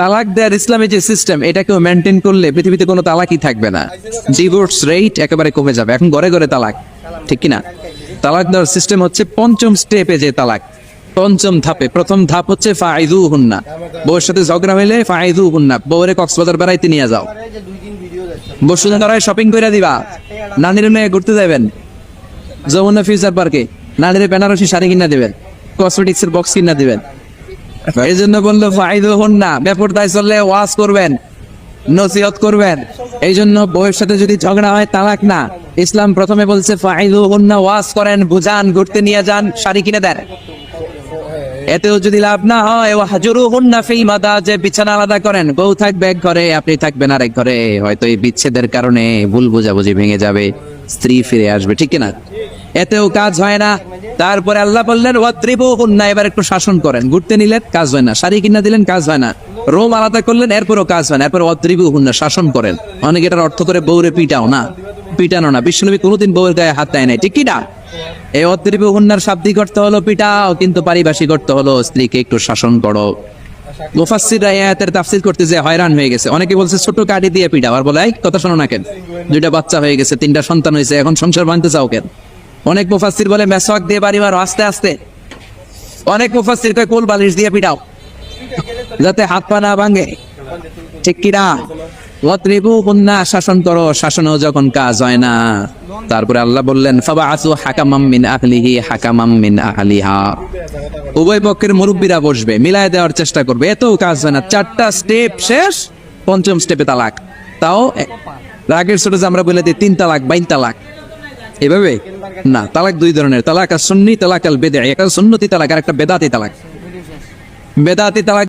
তালাক দেওয়ার ইসলামের যে সিস্টেম এটাকেও মেনটেন করলে পৃথিবীতে কোনো তালাকই থাকবে না। ডিভোর্স রেট একেবারে কমে যাবে। এখন ঘরে ঘরে তালাক, ঠিক কিনা? তালাক দেওয়ার সিস্টেম হচ্ছে পঞ্চম স্টেপে যে তালাক। পঞ্চম ধাপে, প্রথম ধাপ হচ্ছে ফাইদু হুন্না বউয়ের সাথে ঝগড়া হইলে ফাইদু হুন্না বউরে কক্সবাজার বেড়াইতে নিয়ে যাও। বসুন্ধরায় শপিং করে দিবা। নানির মেয়ে ঘুরতে যাবেন যমুনা ফিউচার পার্কে নানির বেনারসি শাড়ি কিনা দিবেন। কসমেটিক্সের বক্স কিনা দিবেন। এই জন্য বলল ফাইদু হন না ব্যাপারটাই চললে ওয়াজ করবেন, নসিহত করবেন। এই জন্য বউয়ের সাথে যদি ঝগড়া হয়, তালাক না। ইসলাম প্রথমে বলছে ফাইদু হন না ওয়াজ করেন, বুঝান, ঘুরতে নিয়ে যান, শাড়ি কিনে দেন। এতেও যদি লাভ না হয় ও হাজুরু হুন্না ফিল মাদা যে বিছানা আলাদা করেন। বউ থাকবে এক ঘরে, আপনি থাকবেন আরেক ঘরে। হয়তো এই বিচ্ছেদের কারণে ভুল বোঝাবুঝি ভেঙে যাবে, স্ত্রী ফিরে আসবে। ঠিক না এতেও কাজ হয় না। তারপরে আল্লাহ বললেন ওয়াত্রিবু হুন্না এবার একটু শাসন করেন। ঘুরতে নিলেন, কাজ হয় না। শাড়ি কিনা দিলেন, কাজ হয় না। রোম আলাদা করলেন, এরপরও কাজ হয় না। এরপর অদ্রিবু হুন্না শাসন করেন। অনেক এটার অর্থ করে বউরে পিটাও না। পিটানো না। বিশ্বনবী কোনোদিন বউয়ের গায়ে হাত দেয় নাই। ঠিক কি না? এই অদ্রিবু হুন্নার শাব্দিক অর্থ হলো পিটাও, কিন্তু পারিভাষিক অর্থ হলো, স্ত্রীকে একটু শাসন করো। মুফাসসিররা করতে হয়ে ছোট কাঠি দিয়ে পিটাও। আর বলে কথা শোনো না কেন? দুইটা বাচ্চা হয়ে গেছে, তিনটা সন্তান হয়েছে, এখন সংসার বানতে চাও কেন? অনেক মুফাসসির বলে, মেসওয়াক দিয়ে বাড়ি মারো, আস্তে আস্তে। অনেক মুফাসসির কয়, কোল বালিশ দিয়ে পিটাও, যাতে হাত পা না ভাঙে। ঠিক কিনা? ওয়াত্রিবু হুন্না শাসন করো, শাসনেও যখন কাজ হয় না। তারপরে আল্লাহ বললেন ফাবা আসু হাকামাম মিন আহলিহি, হাকামাম মিন আহলিহা। উভয় পক্ষের মুরব্বীরা বসবে, মিলায় দেওয়ার চেষ্টা করবে। এতেও কাজ হয় না, চারটা স্টেপ শেষ, পঞ্চম স্টেপে তালাক। তাও রাগের ছোট আমরা বলে দিই তিন তালাক বাইন তালাক এভাবে? না, তালাক দুই ধরনের, তালাক আর সুন্নি, তালাক আল বেদে একটা সুন্নতি তালাক আর একটা বেদাতি তালাক। বেদাতি তালাক